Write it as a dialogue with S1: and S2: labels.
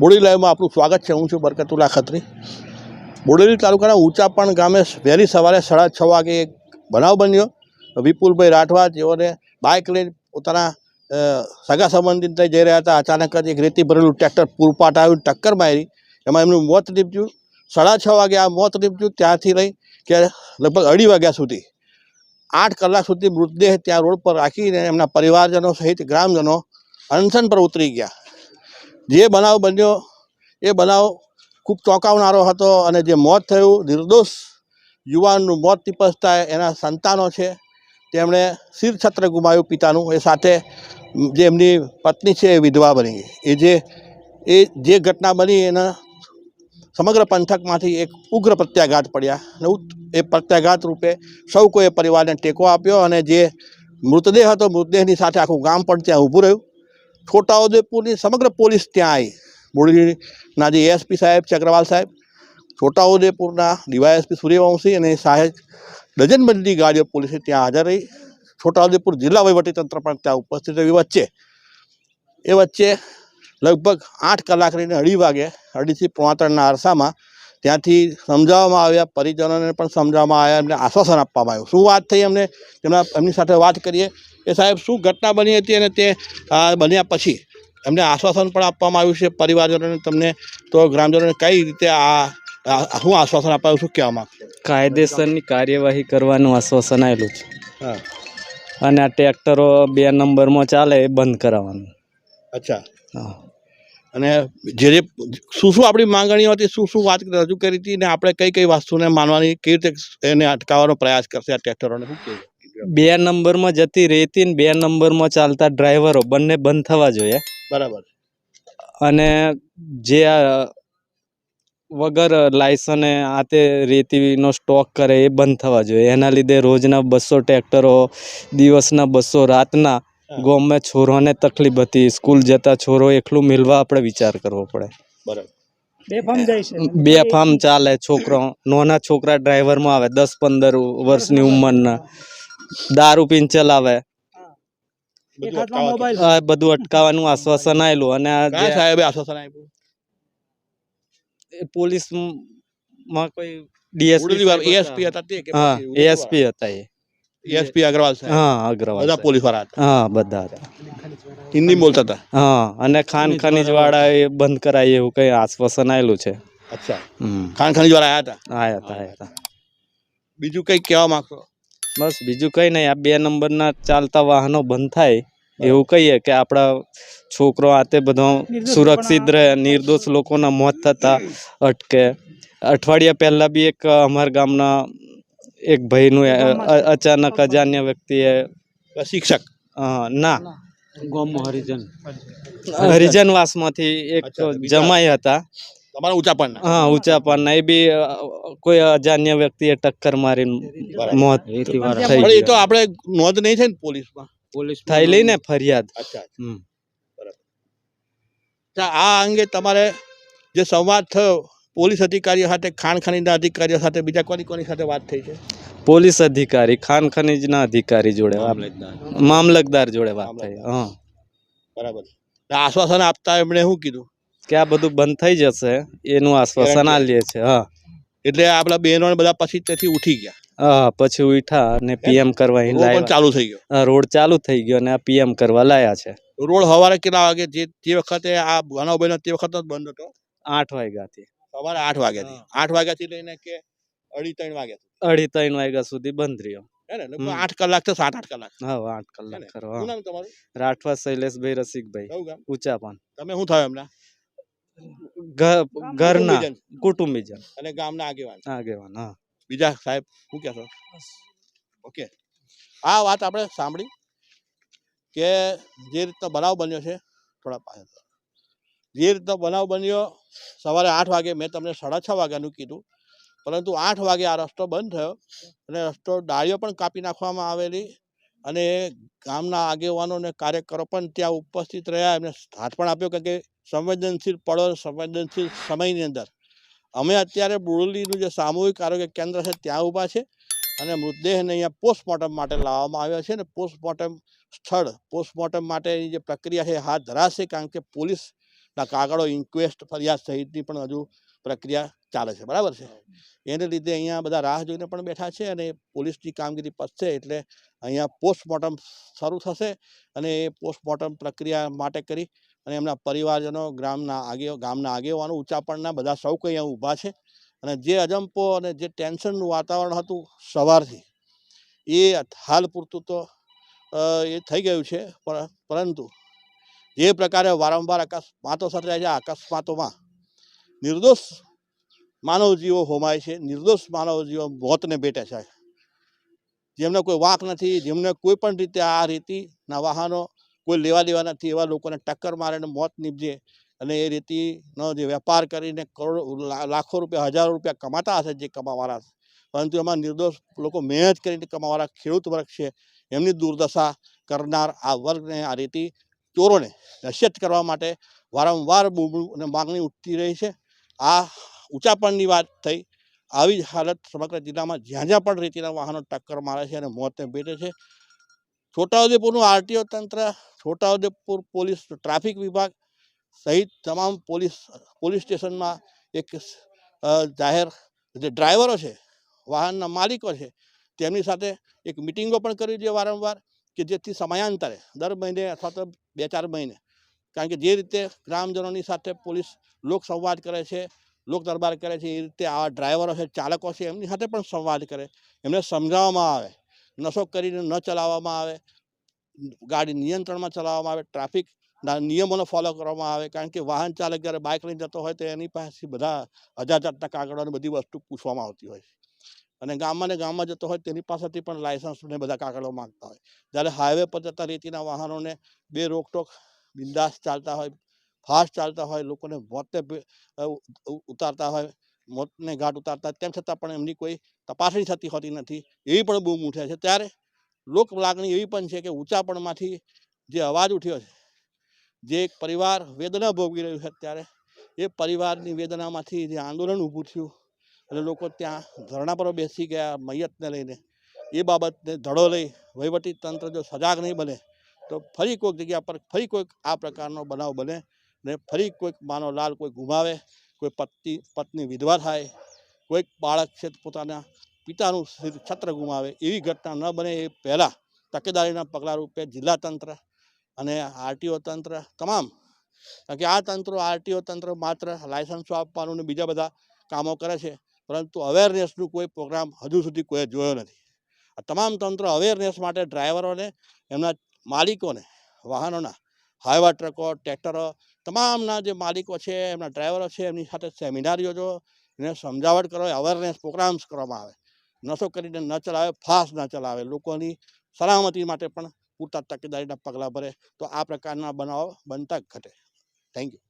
S1: બોડેલી લાઈવમાં આપનું સ્વાગત છે, હું છું બરકતુલ્લા ખત્રી. બોડેલી તાલુકાના ઊંચાપણ ગામે વહેલી સવારે સાડા છ વાગે એક બનાવ બન્યો. વિપુલભાઈ રાઠવા જેઓને બાઇક લઈને પોતાના સગા સંબંધિત જઈ રહ્યા હતા. અચાનક જ એક રેતી ભરેલું ટ્રેક્ટર પૂરપાટ આવ્યું ટક્કર મારી. એમાં એમનું મોત નીપજ્યું. સાડા છ વાગે આ મોત નીપજ્યું. ત્યાંથી લઈ કે લગભગ અઢી વાગ્યા સુધી, આઠ કલાક સુધી મૃતદેહ ત્યાં રોડ પર રાખીને એમના પરિવારજનો સહિત ગ્રામજનો અનશન પર ઉતરી ગયા. જે બનાવ બન્યો, એ બનાવ ખૂબ ચોંકાવનારો હતો અને જે મોત થયું, નિર્દોષ યુવાનનું મોત નિપજતા એના સંતાનો છે. તેમણે શિરછત્ર ગુમાવ્યું પિતાનું. એ સાથે જે એમની પત્ની છે, એ વિધવા બની. એ જે એ જે ઘટના બની એના સમગ્ર પંથકમાંથી એક ઉગ્ર પ્રત્યાઘાત પડ્યા અને એ પ્રત્યાઘાત રૂપે સૌ કોઈએ પરિવારને ટેકો આપ્યો અને જે મૃતદેહ હતો, મૃતદેહની સાથે આખું ગામ પણ ત્યાં ઊભું રહ્યું. છોટાઉદેપુરની સમગ્ર પોલીસ ત્યાં આવી બોડીના જે એસપી સાહેબ છે, અગ્રવાલ સાહેબ, છોટાઉદેપુરના ડીવાયએસપી સૂર્યવંશી અને સાહેબ ડઝનબંધી ગાડીઓ પોલીસે ત્યાં હાજર રહી. છોટાઉદેપુર જિલ્લા વહીવટીતંત્ર પણ ત્યાં ઉપસ્થિત રહ્યું. વચ્ચે, એ વચ્ચે લગભગ આઠ કલાક રહીને અઢી વાગે, અઢીથી પોણા ત્રણના અરસામાં ત્યાંથી સમજાવવામાં આવ્યા, પરિજનોને પણ સમજાવવામાં આવ્યા, એમને આશ્વાસન આપવામાં આવ્યું. શું વાત થઈ એમને તેમના, એમની સાથે વાત કરીએ. એ સાહેબ શું ઘટના બની હતી અને તે આ બન્યા પછી? એમને આશ્વાસન પણ આપવામાં આવ્યું છે પરિવારજનોને તમને. તો ગ્રામજનોને કઈ રીતે આ આ- શું આશ્વાસન અપાયું શું કહેવામાં
S2: કાયદેસરની કાર્યવાહી કરવાનું આશ્વાસન આવેલું છે.
S1: હા.
S2: અને આ ટ્રેક્ટરો બે નંબરમાં ચાલે એ બંધ કરાવવાનું.
S1: અચ્છા.
S2: હા.
S1: અને જે જે શું શું આપણી માંગણીઓ હતી શું શું વાત રજૂ કરી હતી ને આપણે કઈ કઈ વસ્તુને માનવાની કેવી રીતે એને અટકાવવાનો પ્રયાસ કરશે આ ટ્રેક્ટરોને? શું કહેવું?
S2: બે નંબરમાં જતી રેતી ને બે નંબરમાં ચાલતા ડ્રાઈવરો બંને બંધ થવા જોઈએ.
S1: બરાબર.
S2: અને જે આ વગર લાયસને આ તે રેતીનો સ્ટોક કરે એ બંધ થવા જોઈએ. એના લીધે રોજના બસો ટ્રેક્ટરો દિવસના બસો રાતના ગામમાં છોરોને તકલીફ હતી. સ્કૂલ જતા છોરો એકલું મિલવા આપણે વિચાર કરવો પડે.
S1: બરાબર.
S2: બે ફાર્મ ચાલે. છોકરો નાના છોકરા ડ્રાઈવરમાં આવે. દસ પંદર વર્ષની ઉંમરના. દારૂ પીન ચલાવે.
S1: બધું
S2: અટકાવવાનું આશ્વાસન આવેલું અને
S1: સાહેબે આશ્વાસન આપ્યું?
S2: પોલીસમાં કોઈ ડીએસપી
S1: એએસપી હતા તે
S2: હા એએસપી હતા એ.
S1: એસપી અગ્રવાલ સાહેબ.
S2: હા અગ્રવાલ
S1: બધા પોલીસવાળા હતા.
S2: હા બધા હતા.
S1: હિન્દી બોલતા હતા?
S2: હા અને ખાન ખનીજ વાળા એ બંધ કરાય એવું કઈ આશ્વાસન આવેલું છે.
S1: અચ્છા. ખાન ખનીજ વાળા હતા?
S2: આયા હતા આયા હતા.
S1: બીજું કઈ કહેવા માંગશો?
S2: બસ બીજું કંઈ નહીં. આ બે નંબરના ચાલતા વાહનો બંધ થાય. એવું કહીએ કે આપણા છોકરો આતે બધો સુરક્ષિત રહે નિર્દોષ લોકોના મોત થતા અટકે. અઠવાડિયા પહેલાં બી એક અમારા ગામના એક ભાઈનું અચાનક અજાન્ય વ્યક્તિએ
S1: શિક્ષક
S2: ના. હરિજનવાસમાંથી એક જમાઈ હતા.
S1: તમારા ઊંચા પણ
S2: હા ઊંચા પાના એ બી કોઈ અજાન્ય વ્યક્તિએ ટક્કર મારીને મોત
S1: પણ
S2: થઈ
S1: એ તો
S2: આપડે
S1: આપણે નોંધ નહીં છે ને પોલીસમાં?
S2: થયેલી ને ફરિયાદ.
S1: અચ્છા આ અંગે તમારે જે સંવાદ થયો પોલીસ અધિકારીઓ સાથે ખાણ ખનીજના અધિકારીઓ સાથે બીજા કોની કોની સાથે વાત થઈ છે?
S2: પોલીસ અધિકારી ખાણ ખનીજના અધિકારી જોડે મામલતદાર. જોડે વાત થઈ હા.
S1: બરાબર. આશ્વાસન આપતા એમણે શું કીધું?
S2: કે આ બધું બંધ થઈ જશે એનું આશ્વાસન આલીએ છે હા.
S1: એટલે આપણા બહેનો બધા પછી ત્યાંથી ઉઠી ગયા.
S2: હા પછી ઉઠા અને પીએમ કરવા અહીં
S1: ચાલુ થઈ ગયો.
S2: રોડ ચાલુ થઈ ગયો અને આ પીએમ કરવા લાયા છે.
S1: રોડ સવારે કેટલા વાગે? જે તે વખતે આ બન્યો તે વખત બંધ હતો?
S2: આઠ વાગ્યાથી.
S1: સવારે આઠ વાગ્યાથી. આઠ વાગ્યાથી લઈને કે અઢી ત્રણ વાગ્યા સુધી
S2: અઢી ત્રણ વાગ્યા સુધી બંધ રહ્યો.
S1: ને. આઠ કલાક તો સાત આઠ કલાક.
S2: હા આઠ કલાક
S1: તમારું?
S2: રાઠવા શૈલેષભાઈ રસિકભાઈ. ઊંચા પણ.
S1: તમે શું થયો એમના?
S2: ઘરના
S1: કુટુંબીજન. અને ગામના આગેવાન.
S2: આગેવાન હા.
S1: બીજા સાહેબ શું કહેશો? ઓકે. આ વાત આપણે સાંભળી કે જે રીતનો બનાવ બન્યો છે થોડા પાછળ. જે રીતનો બનાવ બન્યો સવારે આઠ વાગે મેં તમને સાડા છ વાગ્યાનું કીધું પરંતુ આઠ વાગે આ રસ્તો બંધ થયો અને રસ્તો ડાળીઓ પણ કાપી નાખવામાં આવેલી અને ગામના આગેવાનો અને કાર્યકરો પણ ત્યાં ઉપસ્થિત રહ્યા. એમને હાથ પણ આપ્યો કારણ કે સંવેદનશીલ પળો, સંવેદનશીલ સમયની અંદર. અમે અત્યારે બુરલીનું જે સામૂહિક આરોગ્ય કેન્દ્ર છે ત્યાં ઊભા છે અને મૃતદેહને અહીંયા પોસ્ટમોર્ટમ માટે લાવવામાં આવ્યો છે અને પોસ્ટમોર્ટમ સ્થળ, પોસ્ટમોર્ટમ માટેની જે પ્રક્રિયા છે હાથ ધરાશે કારણ કે પોલીસના કાગળો ઇન્ક્વેસ્ટ ફરિયાદ સહિતની પણ હજુ પ્રક્રિયા ચાલે છે બરાબર છે? એને લીધે અહીંયા બધા રાહ જોઈને પણ બેઠા છે અને પોલીસની કામગીરી પતશે એટલે અહીંયા પોસ્ટમોર્ટમ શરૂ થશે અને એ પોસ્ટમોર્ટમ પ્રક્રિયા માટે કરી અને એમના પરિવારજનો ગ્રામના આગે ગામના આગેવાનો ઉંચાપણના બધા સૌ કંઈ અહીંયા ઊભા છે અને જે અજંપો અને જે ટેન્શનનું વાતાવરણ હતું સવારથી એ હાલ પૂરતું તો એ થઈ ગયું છે પરંતુ જે પ્રકારે વારંવાર અકસ્માતો સર્જાય છે અકસ્માતોમાં નિર્દોષ માનવ જીવો હોમાય છે, નિર્દોષ માનવ જીવો મોતને ભેટે છે. જેમને કોઈ વાંક નથી, જેમને કોઈ પણ રીતે આ રીતિના વાહનો કોઈ લેવા દેવા નથી, એવા લોકોને ટક્કર મારીને મોત નીપજે અને એ રીતિનો જે વેપાર કરીને કરોડો લાખો રૂપિયા, હજારો રૂપિયા કમાતા હશે જે કમાવાળા છે. પરંતુ એમાં નિર્દોષ લોકો મહેનત કરીને કમાવાળા ખેડૂત વર્ગ છે. એમની દુર્દશા કરનાર આ વર્ગને આ રીતિ ચોરોને નશ્યત કરવા માટે વારંવાર બૂમડું અને માગણી ઉઠતી રહી છે. આ ઊંચાપણની વાત થઈ. આવી જ હાલત સમગ્ર જિલ્લામાં જ્યાં જ્યાં પણ રેતીના વાહનો ટક્કર મારે છે અને મોતને ભેટે છે. છોટાઉદેપુરનું આરટીઓ તંત્ર, છોટાઉદેપુર પોલીસ ટ્રાફિક વિભાગ સહિત તમામ પોલીસ પોલીસ સ્ટેશનમાં એક જાહેર જે ડ્રાઈવરો છે, વાહનના માલિકો છે, તેમની સાથે એક મિટિંગો પણ કરવી જોઈએ વારંવાર કે જેથી સમયાંતરે, દર મહિને અથવા તો બે ચાર મહિને. કારણ કે જે રીતે ગ્રામજનોની સાથે પોલીસ લોક સંવાદ કરે છે લોક દરબાર કરે છે, એ રીતે આવા ડ્રાઈવરો છે, ચાલકો છે, એમની સાથે પણ સંવાદ કરે. એમને સમજાવવામાં આવે. નશો કરીને ન ચલાવવામાં આવે. ગાડી નિયંત્રણમાં ચલાવવામાં આવે. ટ્રાફિકના નિયમોને ફોલો કરવામાં આવે. કારણ કે વાહન ચાલક જ્યારે બાઇક લઈને જતો હોય તો એની પાસે બધા હજાર જાતના કાગળો અને બધી વસ્તુ પૂછવામાં આવતી હોય છે. અને ગામમાં ને ગામમાં જતો હોય તેની પાસેથી પણ લાયસન્સ ને બધા કાગળો માંગતા હોય. જ્યારે હાઈવે પર જતા રીતિના વાહનોને બે રોકટોક બિંદાસ ચાલતા હોય ફાસ્ટ ચાલતા હોય, લોકોને મોતે ઉ- ઉ- ઉતારતા હોય, મોતને ઘાટ ઉતારતા તેમ છતાં પણ એમની કોઈ તપાસણી થતી હોતી નથી, એવી પણ બૂમ ઉઠે છે. ત્યારે લોક લાગણી એવી પણ છે કે ઊંચાપણમાંથી જે અવાજ ઉઠ્યો છે, જે એક પરિવાર વેદના ભોગવી રહ્યું છે ત્યારે એ પરિવારની વેદનામાંથી જે આંદોલન ઊભું થયું અને લોકો ત્યાં ધરણા પર બેસી ગયા મૈયતને લઈને, એ બાબતને ધડો લઈ, વહીવટી તંત્ર જો સજાગ નહીં બને, તો ફરી કોઈક જગ્યા પર ફરી કોઈક આ પ્રકારનો બનાવ બને ને ફરી કોઈક માનો લાલ કોઈ ગુમાવે, કોઈ પત્ની પત્ની વિધવા થાય, કોઈક બાળક છે પોતાના પિતાનું છત્ર ગુમાવે, એવી ઘટના ન બને એ પહેલાં તકેદારીના પગલાં રૂપે જિલ્લા તંત્ર અને આરટીઓ તંત્ર તમામ. કારણ કે આ તંત્રો, આરટીઓ તંત્ર માત્ર લાયસન્સો આપવાનું ને બીજા બધા કામો કરે છે, પરંતુ અવેરનેસનું કોઈ પ્રોગ્રામ હજુ સુધી કોઈએ જોયો નથી. આ તમામ તંત્રો અવેરનેસ માટે ડ્રાઈવરોને એમના માલિકોને, વાહનોના હાઈવા ટ્રકો ટ્રેક્ટરો તમામના જે માલિકો છે, એમના ડ્રાઈવરો છે, એમની સાથે સેમિનાર યોજો એને સમજાવટ કરો અવેરનેસ પ્રોગ્રામ્સ કરવામાં આવે. નશો કરીને ન ચલાવે ફાસ્ટ ન ચલાવે. લોકોની સલામતી માટે પણ પૂરતા તકેદારીના પગલાં ભરે. તો આ પ્રકારના બનાવો બનતા ઘટે. Thank you